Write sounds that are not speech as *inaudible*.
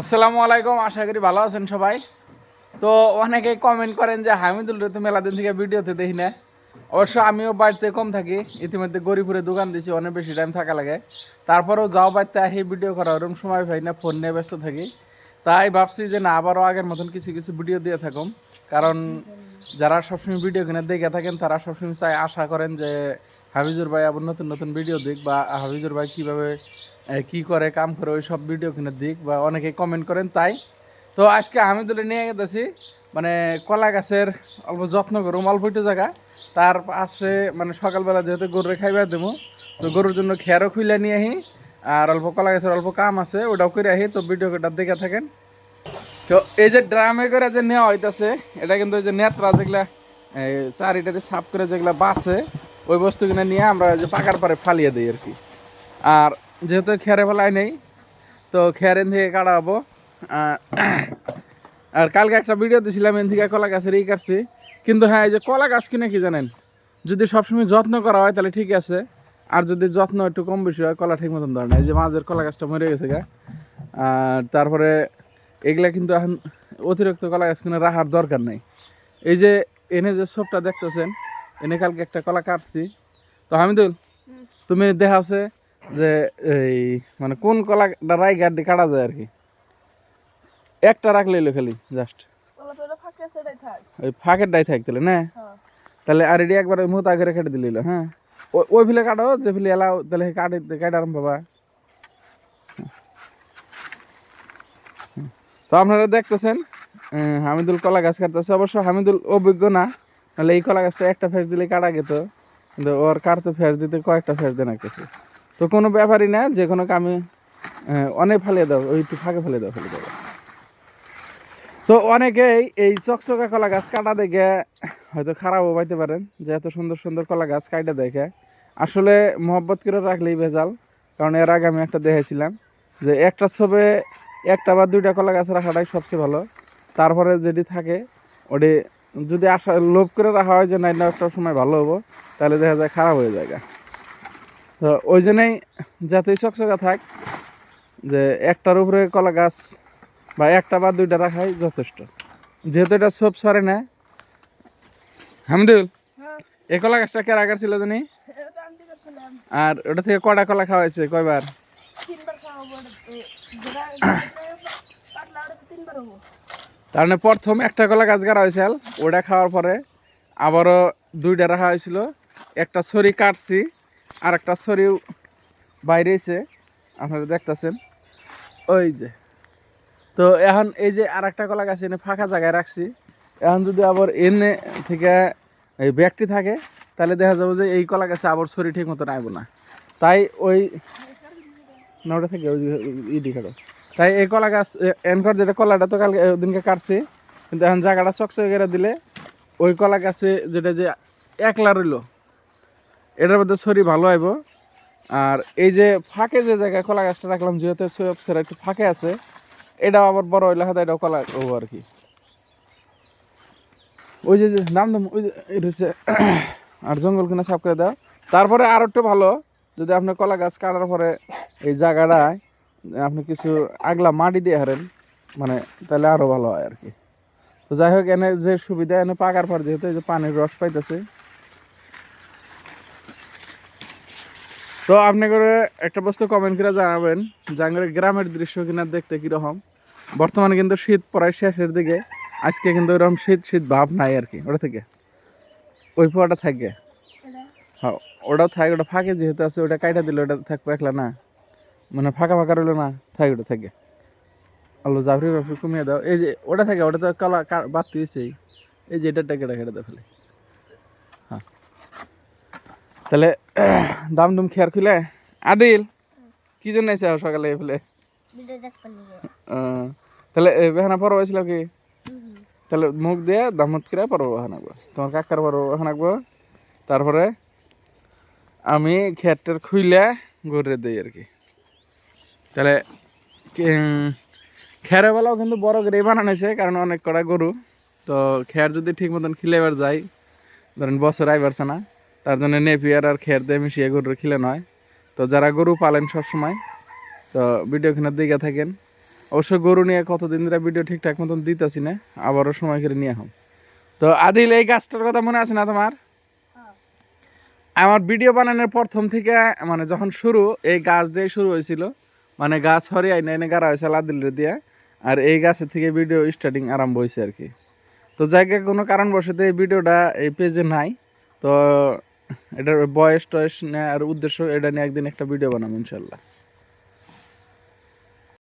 আসসালামু আলাইকুম, আশা করি ভালো আছেন সবাই। তো অনেকে কমেন্ট করেন যে, হামিদুল, রে, তো মেলা দিন থেকে ভিডিওতে দেখি না। অবশ্য আমিও বাড়িতে কম থাকি, ইতিমধ্যে গরিপুরে দোকান দিছি, অনেক বেশি টাইম থাকা লাগে। তারপরেও যাও বাড়িতে আহি ভিডিও করা ওরকম সময় পাই না ফোন নিয়ে ব্যস্ত থাকি। তাই ভাবছি যে, না, আবারও আগের মতন কিছু কিছু ভিডিও দিয়ে থাকুম। কারণ যারা সবসময় ভিডিও কিনে দেখে থাকেন, তারা সবসময় চাই আশা করেন যে হাফিজুর ভাই আবার নতুন নতুন ভিডিও দিক বা হাফিজুর ভাই কীভাবে কি করে, কাম করে, ওই সব ভিডিও কিনে দিক বা অনেকে কমেন্ট করেন তাই। তো আজকে হামিদুলে নিয়ে গেতেছি মানে কলা গাছের অল্প যত্ন করুম, অল্প একটু জায়গা। তার পাশে মানে সকালবেলা যেহেতু গরুরে খাইবার দেবো তো গরুর জন্য খেয়ারও খুলে নিয়ে আহি, আর অল্প কলা গাছের অল্প কাম আছে, ওটাও করে আহি, তো ভিডিওটা দেখে থাকেন। তো এই যে ড্রামে করে যে নেওয়া হইতাছে, এটা কিন্তু ওই যে নেটরা যেগুলা চারিটাতে সাফ করে যেগুলা বাসে ওই বস্তু কিনে নিয়ে আমরা যে পাকার পরে ফালিয়ে দিই আর কি। আর যেহেতু খেয়ারে ফেলাই নেই, তো খেয়ার এন থেকে কাটাবো আর কালকে একটা ভিডিও দিছিলাম এন থেকে কলা গাছের এই কাটছি। কিন্তু হ্যাঁ এই যে কলা গাছ কিনে কি জানেন? যদি সবসময় যত্ন করা হয়, তাহলে ঠিক আছে। আর যদি যত্ন একটু কম বেশি হয়, কলা ঠিক মতন ধরে না। এই যে মাঝের কলা গাছটা মরে গেছে গা। আর তারপরে এগুলা কিন্তু এখন অতিরিক্ত কলা গাছ কিনে রাখার দরকার নেই। এই যে এনে যে সবটা দেখতেছেন এনে কালকে একটা কলা কাটছি। তো হামিদুল তুমি দেখাচ্ছে যে এই মানে কোন কলাটা রাই গাড্ডি কাটা যায় আর কি একটা রাখলে এলো খালি জাস্ট থাক। ওই ফাঁকের ডাই থাকতে না? হ্যাঁ। তাহলে আর এটি একবার ওই মুহূর্তে আগে কেটে দিলিল হ্যাঁ? ওই- ফিলে কাটো যে ফিলে এলাও তাহলে কাটে কাটার বাবা তো আপনারা দেখতেছেন হামিদুল কলা গাছ কাটতেছে। অবশ্য হামিদুল অভিজ্ঞ না। নাহলে এই কলা গাছটা একটা ফেস দিলে কাটা যেত কিন্তু ওর কাটতে ফেস দিতে কয়েকটা ফেস দেন লাগতেছে তো কোনো ব্যাপারই না, যে কোনো কামে অনেক ফেলিয়ে দাও, ওই একটু ফাঁকে ফেলে দাও ফেলে দেবো তো অনেকেই এই চকচকা কলা গাছ কাটা দেখে হয়তো খারাপও পাইতে পারেন, যে এত সুন্দর সুন্দর কলা গাছ কাটা দেখে। আসলে মহব্বত করে রাখলেই ভেজাল, কারণ এর আগে আমি একটা দেখেছিলাম যে একটা ছবে একটা বা দুইটা কলা গাছ রাখাটাই সবচেয়ে ভালো। তারপরে যেটি থাকে, ওটি যদি আশা লোভ করে রাখা হয় যে না এটা একটা সময় ভালো হব তাহলে দেখা যায় খারাপ হয়ে যায় তো ওই জন্যই যাতেই চকচকা থাক যে একটার উপরে কলা গাছ বা একটা বা দুইটা রাখাই যথেষ্ট। যেহেতু এটা সব সরে না। হামিদুল হ্যাঁ। এ কলা গাছটা কে রাখার ছিল জানি? আর ওটা থেকে কটা কলা খাওয়াইছে কয়বার? তার মানে প্রথম একটা কলা গাছ গাড়া হয়েছিল, ওটা খাওয়ার পরে আবারও দুইটা রাখা হয়েছিল। একটা ছড়ি কাটছি আর একটা ছড়িও বাইরে এসে আপনারা দেখতেছেন। ওই যে। তো এখন এই যে আর একটা কলা গাছ এনে ফাঁকা জায়গায় রাখছি। এখন যদি আবার এনে থেকে এই ব্যাগটি থাকে, তাহলে দেখা যাবে যে এই কলা গাছে আবার ছড়ি ঠিক মতো আইব না। তাই ওই না ওটা থেকে ওই ইডি কাটো তাই এই কলা গাছ এনকর যেটা কলাটা তো কালকে ওদিনকে কাটছি। কিন্তু এখন জায়গাটা চকচকে করে দিলে ওই কলা গাছে যেটা যে একলা রইল, এটার মধ্যে ছড়ি ভালো আইব। আর এই যে ফাঁকে যে জায়গায় কলা গাছটা রাখলাম, যেহেতু সব সেরা একটু ফাঁকে আছে, এটাও আবার বড় হইলে হাতে এটাও কলা ও আর কি। ওই যে নাম দাম ওই যে *clears throat* আর জঙ্গল কিনা সাফ করে দাও। তারপরে আর একটু ভালো, যদি আপনি কলা গাছ কাটার পরে এই জায়গাটায় আপনি কিছু আগলা মাটি দিয়ে হারেন মানে তাহলে আরও ভালো হয় আর কি তো যাই হোক এনে যে সুবিধা এনে পাকার পর যেহেতু এই যে পানির রস পাইতেছে। তো আপনি করে একটা বস্তু কমেন্ট করে জানাবেন জাঙ্গের গ্রামের দৃশ্য কিনা দেখতে কীরকম? বর্তমানে কিন্তু শীত প্রায় শেষের দিকে আজকে কিন্তু ওরকম শীত শীত ভাব নাই আর কি ওটা থেকে। ওই পোয়াটা থাকে। এটা হ্যাঁ ওটাও থাকে ওটা ফাঁকে যেহেতু আছে ওটা কাইটা দিলে ওটা থাকবে একলা না। মানে ফাঁকা ফাঁকা রইল না, থাকে ওটা থাকে। আলো জাফরি বাফরি কমিয়ে দাও। এই যে ওটা থাকে, ওটা তো কালা বাদ দিয়েছেই। এই যে এটা কেটে দাও ফেলে হ্যাঁ। তাহলে, দাম দুম খেয়ার খুলে। আদিল, কি জন্য এসে সকালে ফেলে? তাহলে বেহানা পরব ছিল কি? তাহলে মুখ দিয়ে দামত করে পরব এখন আঁকবো তোমার কাকার পরব আঁকবো তারপরে আমি খেয়ারটার খুইলে গড়ে দিই আর কি। তাহলে খেয়ারের বেলাও কিন্তু বড় করে বানানো হয়েছে কারণ অনেক কটা গরু। তো খেয়ার যদি ঠিক মতন খিলেবার যায় ধরেন বছর আই পারছে না তার জন্য নেপিয়ার আর খেয়ার দিয়ে মিশিয়ে গরুর খিলে নয় তো যারা গরু পালেন সবসময় তো ভিডিও ভিডিওখানে দিকে থাকেন। অবশ্য গরু নিয়ে কতদিন ধরে ভিডিও ঠিকঠাক মতন দিতেছি না আবারও সময় করে নিয়ে হম তো আদিল এই গাছটার কথা মনে আছে না তোমার? হ্যাঁ। আমার ভিডিও বানানোর প্রথম থেকে মানে যখন শুরু এই গাছ দিয়ে শুরু হয়েছিল। মানে গাছ হরি না এনে গাড়া হয়েছে লাদিল দিয়ে। আর এই গাছের থেকে ভিডিও স্টার্টিং আরম্ভ হয়েছে আর কি। তো জায়গায় কোনো কারণবশত এই ভিডিওটা এই পেজে নাই। তো এটার বয়স টয়স আর উদ্দেশ্য এটা নিয়ে একদিন একটা ভিডিও বানাবো ইনশাল্লাহ।